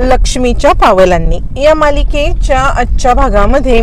लक्ष्मीच्या पावलांनी. या मालिकेच्या आजच्या भागामध्ये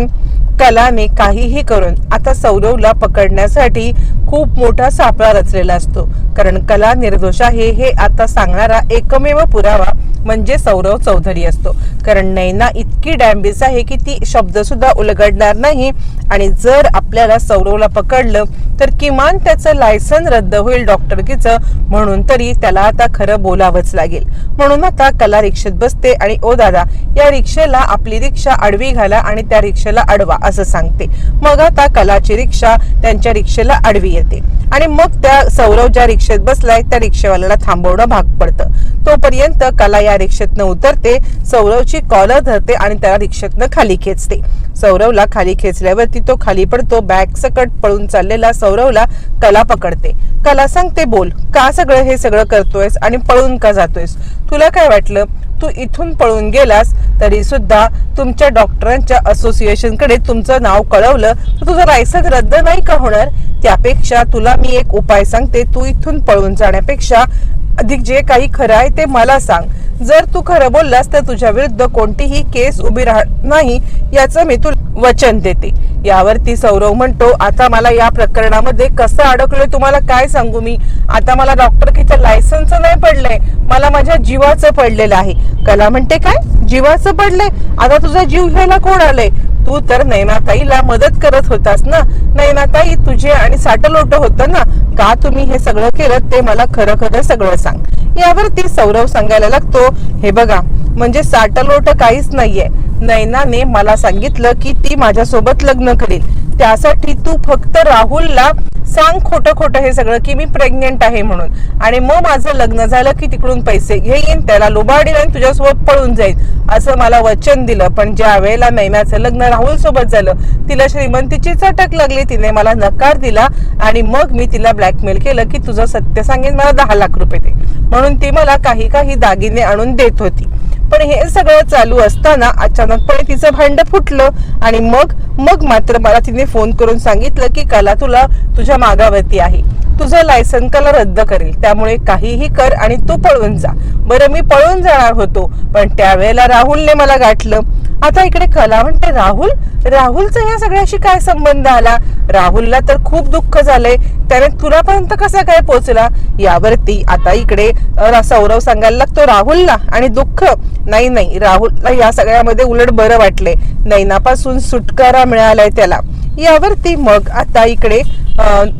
कलाने काहीही करून आता सौरवला पकडण्यासाठी खूप मोठा सापळा रचलेला असतो. कारण कला निर्दोष आहे हे आता सांगणारा एकमेव पुरावा म्हणजे सौरव चौधरी असतो. कारण नैना इतकी डॅम्बिस आहे की ती शब्द सुद्धा उलगडणार नाही. आणि जर आपल्याला सौरवला पकडलं तर किमान त्याचं लायसन रद्द होईल डॉक्टरकीचं म्हणून तरी त्याला आता खरं बोलावंच लागेल. म्हणून आता कला रिक्षेत बसते आणि ओ दादा या रिक्षेला आपली रिक्षा आडवी घाला आणि त्या रिक्षेला अडवा असं सांगते. मग आता कलाची रिक्षा त्यांच्या रिक्षेला आडवी येते. आणि मग त्या सौरव ज्या रिक्षेत बसलाय त्या रिक्षेवाल्याला थांबवणं भाग पडतं. तोपर्यंत कला या रिक्षेतनं उतरते सौरवची कॉलर धरते आणि त्याला रिक्षेतनं खाली खेचते. सौरवला खाली खेचल्यावरती तो खाली पडतो बॅग सकट पळून चाललेला सौरवला कला पकडते. कला सांगते बोल का सगळं हे सगळं करतोयस आणि पळून का जातोयस? तुला काय वाटलं? तू इथून पळून गेलास तरी सुद्धा तुमच्या डॉक्टरांच्या असोसिएशनकडे तुमचं नाव कळवलं तर तुझं लायसन रद्द नाही का होणार? त्यापेक्षा तुला मी एक उपाय सांगते तू इथून पळून जाण्यापेक्षा अधिक जे काही खरं आहे ते मला सांग. जर तू खरं बोललास तर तुझ्या विरुद्ध कोणतीही केस उभी राहणार नाही याचं मी तुला वचन देते. यावरती सौरव म्हणतो आता मला या प्रकरणामध्ये कसं अडकलोय तुम्हाला काय सांगू मी? आता मला डॉक्टर लायसन्स नाही पडलंय. मला माझ्या जीवाचं पडलेलं आहे. कला म्हणते काय? जीवाचं पडलंय? आता तुझा जीव घ्यायला कोण आलंय? तू तर नैनाताईला मदत करत होतास ना? नैनाताई तुझे आणि साटलोट होतं ना? का तुम्ही हे सगळं केलं? ते मला खरं खरं सगळं सांग. यावरती सौरव सांगायला लागतो हे बघा म्हणजे साटलोट काहीच नाहीये. नैनाने मला सांगितलं की ती माझ्यासोबत लग्न करेल त्यासाठी तू फक्त राहुलला सांग खोटं खोटं हे सगळं की मी प्रेग्नेंट आहे म्हणून. आणि मग माझं लग्न झालं की तिकडून पैसे घेईन त्याला लुबाडील आणि तुझ्यासोबत पळून जाईल असं मला वचन दिलं. पण ज्या वेळेला नैनाचं लग्न राहुल सोबत झालं तिला श्रीमंतीची चटक लागली तिने मला नकार दिला आणि मग मी तिला ब्लॅकमेल केलं की तुझं सत्य सांगेन मला दहा लाख रुपये दे. म्हणून ती मला काही काही दागिने आणून देत होती. पण हे सगळं चालू असताना अचानकपणे तिचं भांड फुटलं आणि मग मग मात्र मला तिने फोन करून सांगितलं की कला तुला तुझ्या मागावरती आहे. तुझं लायसन कला रद्द करेल. त्यामुळे काहीही कर आणि तू पळून जा. बरं मी पळून जाणार होतो पण त्यावेळेला राहुलने मला गाठलं. आता इकडे कला म्हणते राहुल? राहुलचा या सगळ्याशी काय संबंध आला? राहुलला तर खूप दुःख झालंय. त्याने तुलापर्यंत कसा काय पोहोचला? यावरती आता इकडे सौरव सांगायला लागतो राहुलला आणि दुःख. नाही नाही राहुलला या सगळ्यामध्ये उलट बरं वाटले नैनापासून सुटकारा मिळालाय त्याला. यावरती मग आता इकडे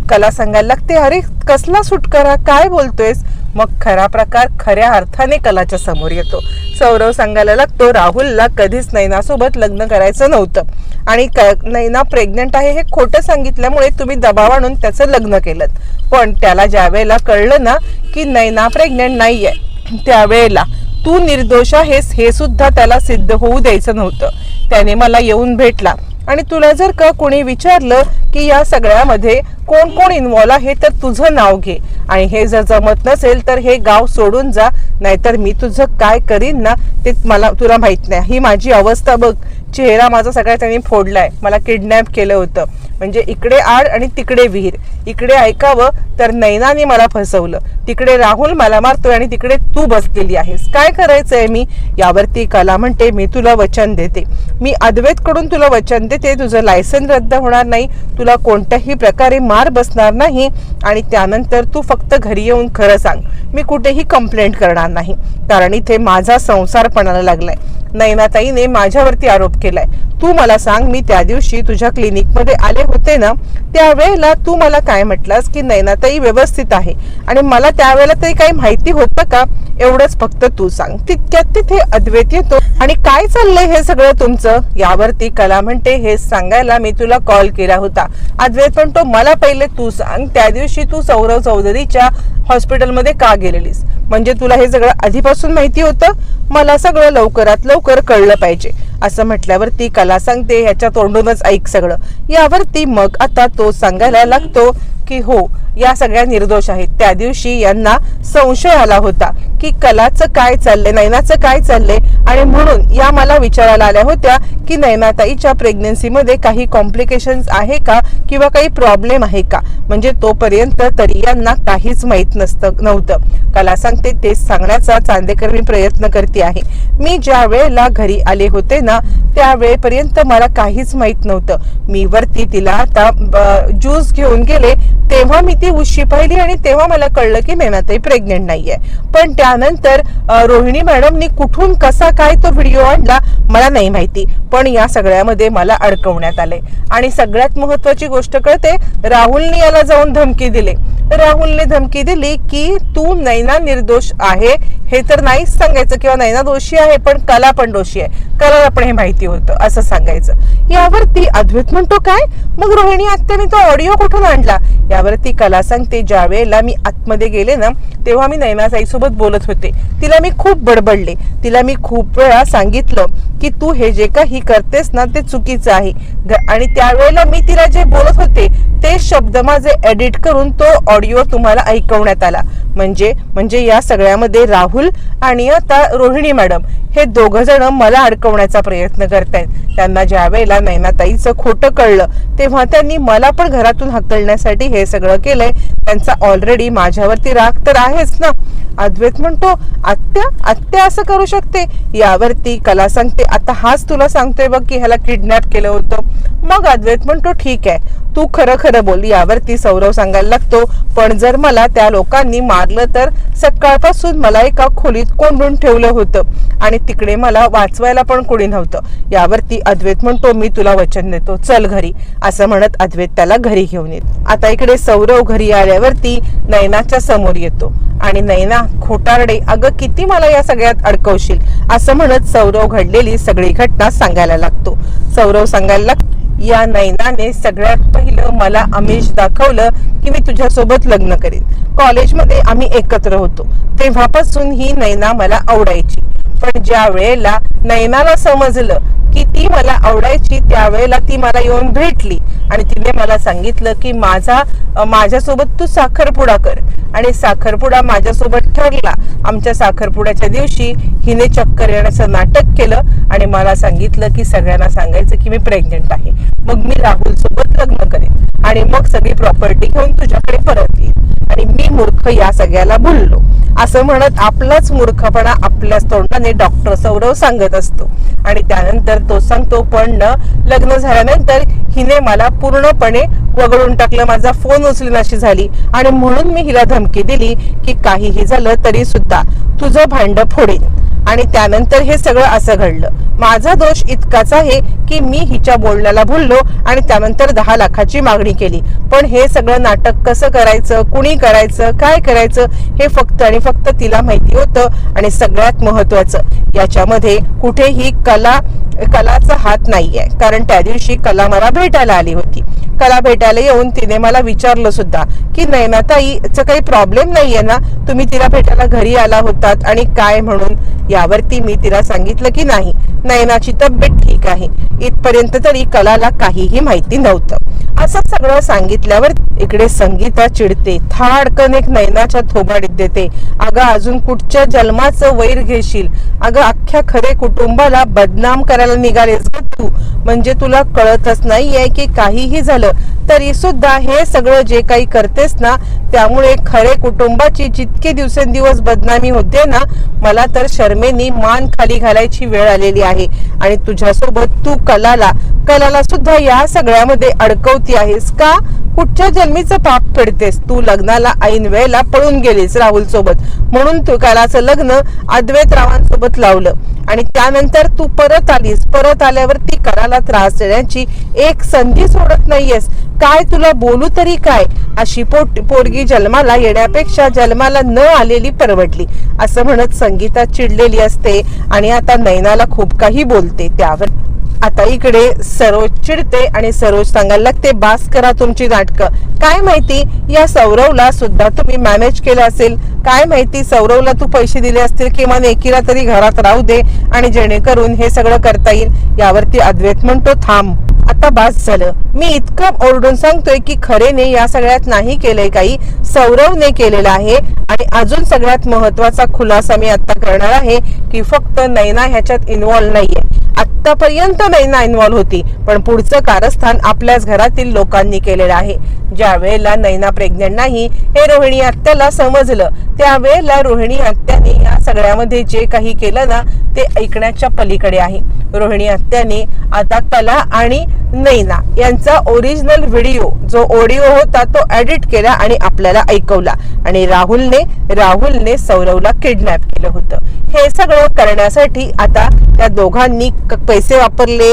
कला सांगायला लागते अरे कसला सुटकारा? काय बोलतोयस? मग खरा प्रकार खऱ्या अर्थाने कलाच्या समोर येतो. सौरव सांगायला लागतो राहुलला कधीच नैनासोबत लग्न करायचं नव्हतं. आणि क- नैना प्रेग्नंट आहे हे खोटं सांगितल्यामुळे तुम्ही दबाव आणून त्याचं लग्न केलं पण त्याला ज्या वेळेला कळलं ना की नैना प्रेग्नंट नाही आहे त्यावेळेला तू निर्दोष आहेस हे सुद्धा त्याला सिद्ध होऊ द्यायचं नव्हतं. त्याने मला येऊन भेटला. आणि तुला जर का कोणी विचारलं की या सगळ्यामध्ये कोण कोण इन्व्हॉल्व आहे तर तुझं नाव घे. आणि हे जर जमत नसेल तर हे गाव सोडून जा. नाहीतर मी तुझं काय करीन ना ते मला तुला माहीत नाही. ही माझी अवस्था बघ. चेहरा माझा सगळा त्यांनी फोडलाय. मला किडनॅप केलं होतं. म्हणजे इकडे आड आणि तिकडे विहीर. इकडे ऐकावं तर नैनाने मला फसवलं. तिकडे राहुल मला मारतोय आणि तिकडे तू बसलेली आहेस. काय करायचंय मी? यावरती कला म्हणते मी तुला वचन देते. मी अद्वैतकडून तुला वचन देते. तुझं लायसन रद्द होणार नाही. तुला कोणत्याही प्रकारे मार बसणार नाही. आणि त्यानंतर तू फक्त घरी येऊन खरं सांग. मी कुठेही कंप्लेंट करणार नाही. कारण इथे माझा संसार पणाला लागलाय. नैनाताईने माझ्यावरती आरोप केलाय. तू मला सांग मी त्या दिवशी तुझ्या क्लिनिकमध्ये आले होते ना त्यावेळेला तू मला काय म्हटलास की नैनाताई व्यवस्थित आहे? आणि मला त्यावेळेला तरी काही माहिती होतं का? एवढंच फक्त तू सांग. तितक्यात तिथे अद्वैत येतो. आणि काय चाललंय हे सगळं तुमचं? यावरती कला म्हणते हे सांगायला मी तुला कॉल केला होता. अद्वैत म्हणतो मला पहिले तू सांग त्या दिवशी तू सौरव चौधरीच्या हॉस्पिटलमध्ये का गेलेलीस? म्हणजे तुला हे सगळं आधीपासून माहिती होतं? मला सगळं लवकरात लवकर कळलं पाहिजे. असं म्हटल्यावर ती कला सांगते ह्याच्या तोंडूनच ऐक सगळं. यावरती मग आता तो सांगायला लागतो की हो या सगळ्या निर्दोष आहेत. त्या दिवशी यांना संशय आला होता की कलाचं काय चाललंय नैनाचं काय चाललंय? आणि म्हणून या मला विचारायला आल्या होत्या की नैनाताईच्या प्रेग्नन्सीमध्ये काही कॉम्प्लिकेशन्स आहे का किंवा काही प्रॉब्लेम आहे का? म्हणजे तोपर्यंत तरी यांना काहीच माहीत नसतं नव्हतं. कला सांगते तेच सांगण्याचा चांदेकर मी प्रयत्न करते आहे. मी ज्या वेळेला घरी आले होते ना त्यावेळेपर्यंत मला काहीच माहीत नव्हतं. मी वरती तिला आता ज्यूस घेऊन गेले तेव्हा मी ती उशी पाहिली आणि तेव्हा मला कळलं की नैनाताई प्रेग्नेंट नाहीये. पण त्यानंतर रोहिणी मॅडमनी कुठून कसा काय तो व्हिडिओ आणला मला नाही माहिती. पण या सगळ्यामध्ये मला अडकवण्यात आले. आणि सगळ्यात महत्वाची गोष्ट कळते राहुलने याला जाऊन धमकी दिली. राहुलने धमकी दिली की तू नैना निर्दोष आहे. हे तर नाहीच सांगायचं किंवा नैना दोषी आहे पण कला पण दोषी आहे. कलाला पण हे माहिती होतं असं सांगायचं. यावरती अद्वैत म्हणतो काय? मग रोहिणी आत्याने तो ऑडिओ कुठून आणला? यावरती कला सांगते ज्या वेळेला मी आतमध्ये गेले ना तेव्हा मी नैनासाईसोबत बोलत होते. तिला मी खूप बडबडले. तिला मी खूप वेळा सांगितलं की तू हे जे काही करतेस ना ते चुकीचं आहे. आणि त्यावेळेला मी तिला जे बोलत होते ते शब्द माझे एडिट करून तो ऑडिओ तुम्हाला ऐकवण्यात आला. म्हणजे म्हणजे या सगळ्यामध्ये राहुल आणि आता रोहिणी मॅडम हे दोघ जण मला अडकवण्याचा प्रयत्न करतायत. त्यांना ज्या वेळेला नैनाताईचं खोटं कळलं तेव्हा त्यांनी मला पण घरातून हकलण्यासाठी हे सगळं केलंय. त्यांचा ऑलरेडी माझ्यावरती राग तर आहेच ना. अद्वैत म्हणतो आत्या आत्या असं करू शकते? यावरती कला सांगते आता हाच तुला सांगतोय बघ की ह्याला किडनॅप केलं होतं. मग अद्वैत म्हणतो ठीक आहे तू खरं खरं बोल यावरती सौरव सांगायला लागतो. पण जर मला त्या लोकांनी मारलं तर सकाळपासून मला एका खोलीत कोंडून ठेवलं होतं आणि तिकडे मला वाचवायला पण कोणी नव्हतं. यावरती अद्वैत म्हणतो मी तुला वचन देतो चल घरी. असं म्हणत अद्वैत त्याला घरी घेऊन येत. आता इकडे सौरव घरी आल्यावरती नैनाच्या समोर येतो. आणि नैना खोटारडे अगं किती मला या सगळ्यात अडकवशील? असं म्हणत सौरव घडलेली सगळी घटना सांगायला लागतो. सौरव सांगायला लागतो या नैनाने सगळ्यात पहिलं मला आमिष दाखवलं की मी तुझ्यासोबत लग्न करीन. कॉलेजमध्ये आम्ही एकत्र होतो. तेव्हापासून ही नैना मला आवडायची. पण ज्या वेळेला नैनाला समजलं की ती मला आवडायची त्यावेळेला ती मला येऊन भेटली. आणि तिने मला सांगितलं की माझा माझ्यासोबत तू साखरपुडा कर. आणि साखरपुडा माझ्यासोबत ठरला. आमच्या साखरपुड्याच्या दिवशी हिने चक्कर येण्याचं नाटक केलं आणि मला सांगितलं की सगळ्यांना सांगायचं की मी प्रेग्नेंट आहे. मग मी राहुल सोबत लग्न करेन. आणि मग सगळी प्रॉपर्टी घेऊन तुझ्याकडे परत येईल आणि मी मूर्ख या सगळ्याला भुललो. असं म्हणत आपलाच मूर्खपणा आपल्याच तोंडाने डॉक्टर सौरव सांगत असतो. आणि त्यानंतर तो सांगतो पण न लग्न झाल्यानंतर हिने मला पूर्णपणे वगळून टाकलं. माझा फोन उचलनाशी झाली. आणि म्हणून मी हिला धमकी दिली की काहीही झालं तरी सुद्धा तुझं भांड फोडेन. आणि त्यानंतर हे सगळं असं घडलं. माझा दोष इतकाच आहे की मी हिच्या बोलण्याला भुललो आणि त्यानंतर दहा लाखाची मागणी केली. पण हे सगळं नाटक कसं करायचं कुणी करायचं काय करायचं हे फक्त आणि फक्त तिला माहिती होतं आणि सगळ्यात महत्वाचं याच्यामध्ये कुठेही कला कलाचा हात नाहीये. कारण त्या दिवशी कला मला भेटायला आली होती. कला भेटायला येऊन तिने मला विचारलं सुद्धा की नैनाताईचं काही प्रॉब्लेम नाहीये ना? तुम्ही तिला भेटायला घरी आला होतात आणि काय म्हणून? यावरती मी तिला सांगितलं की नाही. नयनाची तब्येत ठीक आहे. इथपर्यंत तरी कलाला काहीही माहिती नव्हतं. असं सगळं सांगितल्यावर इकडे संगीता चिडते. थाडकन एक नैनाच्या थोबाडीत देते. अगं अजून कुठच्या जन्माचं वैर घेशील? अगं अख्ख्या खरे कुटुंबाला बदनाम करायला निघालेस ग तू. म्हणजे तुला कळतच नाहीये की काहीही झालं तरी सुद्धा हे सगळं जे काही करतेस ना त्यामुळे खरे कुटुंबाची जितके दिवसेंदिवस बदनामी होते ना मला तर शर्मेनी मान खाली घालायची वेळ आलेली आहे. आणि तुझ्यासोबत तू कलाला कलाला सुद्धा या सगळ्यामध्ये अडकवते आहेस का? कुठच्या जन्मीचं पाप पडतेस तू लग्नाला ऐन वेळेला पळून गेलीस राहुल सोबत म्हणून तू कलाचं लग्न अद्वैत रावांसोबत लावलं. आणि त्यानंतर तू परत आलीस. परत आल्यावर ती कलाला त्रास देण्याची एक संधी सोडत नाहीयेस. काय तुला बोलू तरी काय? अशी पोट पोरगी जन्माला येण्यापेक्षा जन्माला न आलेली परवडली. असं म्हणत संगीता चिडलेली असते आणि आता नैनाला खूप काही बोलते. त्यावर आता इकडे सरोज चिडते आणि सरोज सांगायला लागते बास करा तुमची नाटकं. काय माहिती या सौरवला सुद्धा तुम्ही मॅनेज केलं असेल. काय माहिती सौरवला तू पैसे दिले असतील किंवा एकीला तरी घरात राहू दे आणि जेणेकरून हे सगळं करता येईल. यावरती अद्वैत म्हणतो थांब आता बास झालं. मी इतकं ओरडून सांगतोय की खरेने या सगळ्यात नाही केलंय काही. सौरवने केलेलं आहे आणि अजून सगळ्यात महत्त्वाचा खुलासा मी आता करणार आहे की फक्त नैना ह्याच्यात इन्व्हॉल्व्ह नाहीये. आतापर्यंत नैना इन्व्हॉल्व होती पण पुढचं कारस्थान आपल्याच घरातील लोकांनी केलेलं आहे. ज्या वेळेला नैना प्रेग्नेंट नाही हे रोहिणी आत्याला समजलं. त्यावेळेला रोहिणी आत्याने या सगळ्यामध्ये जे काही केलं ना ते ऐकण्याच्या पलीकडे आहे. रोहिणी आत्याने आता कला आणि नैना यांचा ओरिजिनल व्हिडिओ जो ऑडिओ होता तो एडिट केला आणि आपल्याला ऐकवला. आणि राहुलने राहुलने सौरवला किडनॅप केलं होतं. हे सगळं करण्यासाठी आता त्या दोघांनी पैसे वापरले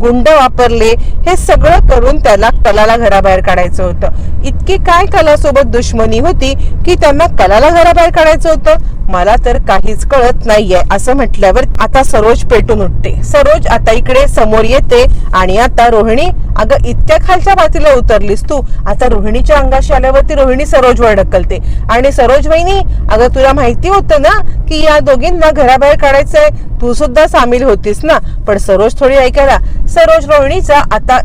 गुंड वापरले हे सगळं करून त्याला कलाला घराबाहेर काढायचं होतं. इतकी काय कलासोबत दुश्मनी होती की त्यांना कलाला घराबाहेर काढायचं होतं? मला तर काहीच कळत नाहीये असं म्हटल्यावर आता सरोज पेटून उठते. सरोज आता इकडे समोर येते आणि आता रोहिणी अगं इतक्या खालच्या पातीला उतरलीस तू. आता रोहिणीच्या अंगाशी आल्यावरती रोहिणी सरोजवर ढकलते. आणि सरोज वहिनी अगं तुला माहिती होतं ना की या दोघींना घराबाहेर काढायचंय? तू सुद्धा सामील होतीस ना? पण सरोज थोडी ऐकायला. सरोज रोहिणीचा आता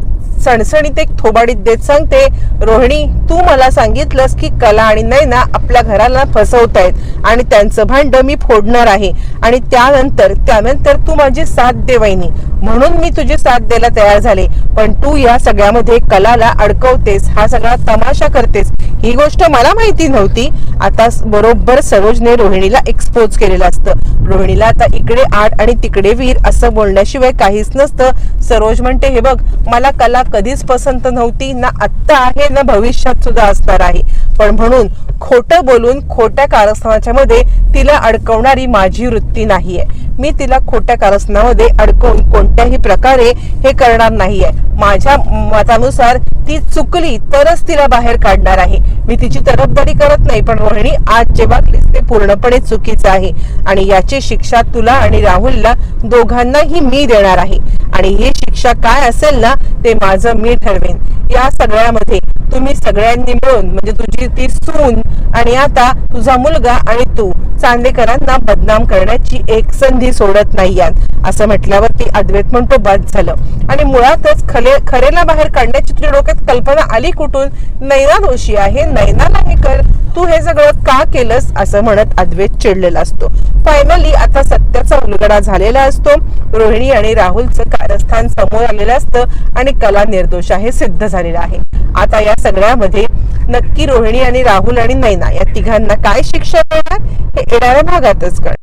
सणसणीत एक थोबाडीत देत सांगते रोहिणी तू मला सांगितलंस की कला आणि नैना आपल्या घराला फसवतायत आणि त्यांचं भांड मी फोडणार आहे आणि त्यानंतर त्यानंतर तू माझी साथ दे वहिनी. म्हणून मी तुझी साथ द्यायला तयार झाले. पण तू या सगळ्यामध्ये कलाला अडकवतेस हा सगळा तमाशा करतेस. ही गोष्ट मला माहिती नव्हती. आता बरोबर सरोजने रोहिणीला एक्सपोज केलेलं असतं. रोहिणीला आता इकडे आठ आणि तिकडे वीर असं बोलण्याशिवाय काहीच नसतं. सरोज म्हणते हे बघ मला कला कधीच पसंत नव्हती ना आत्ता आहे ना भविष्यात सुद्धा असणार आहे. पण म्हणून खोटं बोलून खोट्या कारस्थानाच्या मध्ये तिला अडकवणारी माझी वृत्ती नाहीये. मी तिला खोट्या कारस्थानामध्ये अडकवून कोणत्याही प्रकारे हे करणार नाहीये. माझ्या मतानुसार ती चुकली तरच तिला बाहेर काढणार आहे. मी तिची तरफदारी करत नाही पण रोहिणी आज जे वागलीस ते पूर्णपणे चुकीचं आहे. आणि याची शिक्षा तुला आणि राहुलला दोघांनाही मी देणार आहे. आणि ही शिक्षा काय असेल ना ते माझं मी ठरवेन. या सगळ्यामध्ये तुम्ही सगळ्यांनी मिळून म्हणजे तुझी ती सून आणि आता तुझा मुलगा आणि तू चांदेकरांना बदनाम करण्याची एक संधी सोडत नाही असं म्हटल्यावरती अद्वैत म्हणतो बाद झालं. आणि मुळातच खले खरेला बाहेर काढण्याची तुझ्या डोक्यात कल्पना आली कुठून? नैना दोषी आहे. नैनाला हे कर तू हे सगळं का केलंस? असं म्हणत अद्वैत चिडलेला असतो. फायनली आता सत्याचा उलगडा झालेला असतो. रोहिणी आणि राहुलचं कारस्थान समोर आलेलं असतं आणि कला निर्दोष आहे सिद्ध झालेला आहे. आता या सगळ्यामध्ये नक्की रोहिणी आणि राहुल आणि नैना या तिघांना काय शिक्षा मिळणार हे येणाऱ्या भागातच कळ